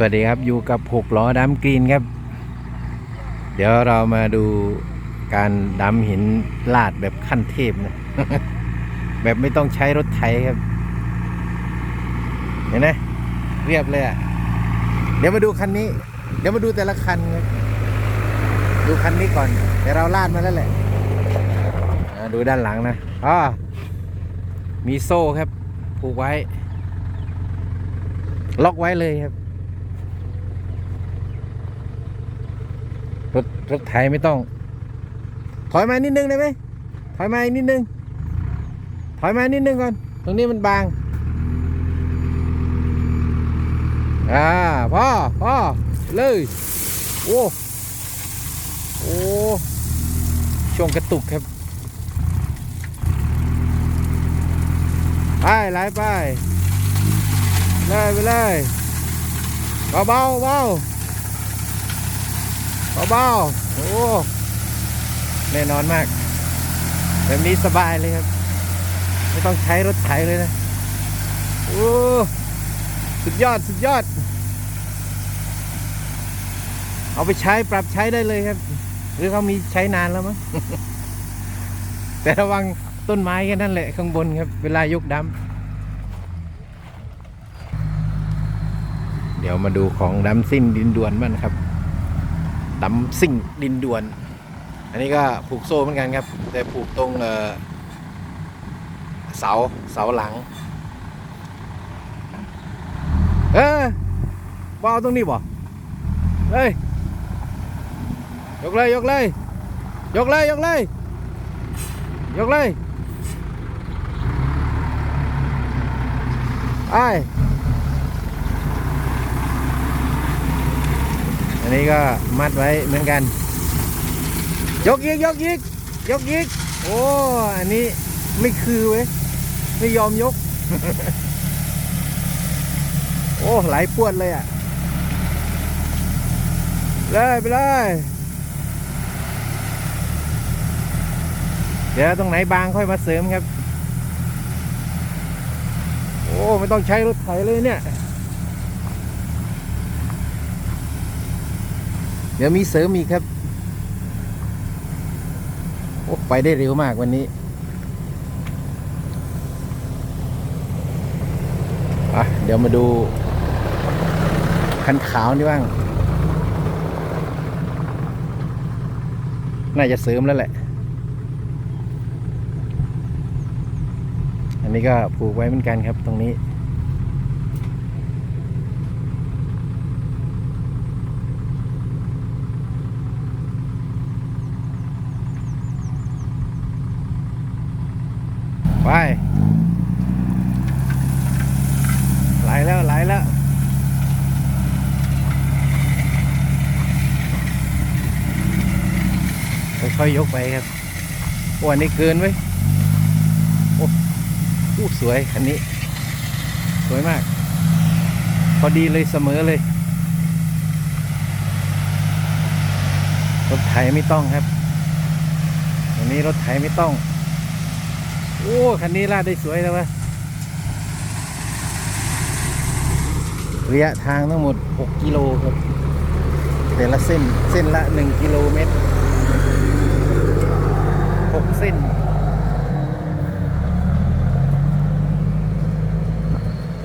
สวัสดีครับอยู่กับหกล้อดำกรีนครับ เดี๋ยวเรามาดูการดำหินลาดแบบขั้นเทพนะแบบไม่ต้องใช้รถไถครับ เห็นไหมเรียบเลยอะเดี๋ยวมาดูคันนี้ เดี๋ยวมาดูแต่ละคันครับดูคันนี้ก่อนเดี๋ยวเราลาดมาแล้วแหละดูด้านหลังนะอ๋อมีโซ่ครับผูกไว้ ล็อกไว้เลยครับ รถรถไถไม่ต้อง ถอยมานิดนึงได้ไหมถอยมาอีกนิดนึง ถอยมานิดนึงก่อน ตรงนี้มันบาง อ่าพ่อพ่อเลยโอ้โอ้ช่วงกระตุกครับ ไปไหลไปเลยไปเลยเบาเบาเบา เบาเบาโอ้แน่นอนมาก แบบนี้สบายเลยครับ ไม่ต้องใช้รถไถเลยนะโอ้สุดยอดสุดยอด เอาไปใช้ปรับใช้ได้เลยครับ หรือเขามีใช้นานแล้วมั้งแต่ระวังต้นไม้แค่นั้นแหละข้างบนครับ เวลายกดำเดี๋ยวมาดูของดำซิ่งดินด่วนบ้างครับ ดำซิ่งดินด่วน อันนี้ก็ผูกโซ่เหมือนกันครับ แต่ผูกตรงเสาเสาหลัง เออวาเอาตรงนี้บ่เฮ้ยยกเลย ยกเลย ยกเลย ยกเลย ยกเลยไอ อันนี้ก็มัดไว้เหมือนกัน ยกยิกยกยิกยกยิกโอ้ อันนี้ไม่คือเว้ย ไม่ยอมยก โอ้ไหลปวดเลยอะเลยไปเลย เดี๋ยวตรงไหนบางค่อยมาเสริมครับ โอ้ ไม่ต้องใช้รถไถเลยเนี่ย เดี๋ยวมีเสริมอีกครับ โอ้ไปได้เร็วมากวันนี้อะเดี๋ยวมาดู คันขาวนี่บ้าง น่าจะเสริมแล้วแหละ อันนี้ก็ผูกไว้เหมือนกันครับตรงนี้ ไปไหลแล้วไหลแล้วค่อยๆยกไปครับโอ้อันนี้เกินไว้โอ้โอ้สวยคันนี้ สวยมาก พอดีเลยเสมอเลยรถไถไม่ต้องครับอันนี้รถไถไม่ต้อง โอ้คันนี้ลาดได้สวยแล้ววะระยะทางทั้งหมด 6 กิโลครับ แต่ละเส้นเส้นละ 1 กิโลเมตร 6 เส้น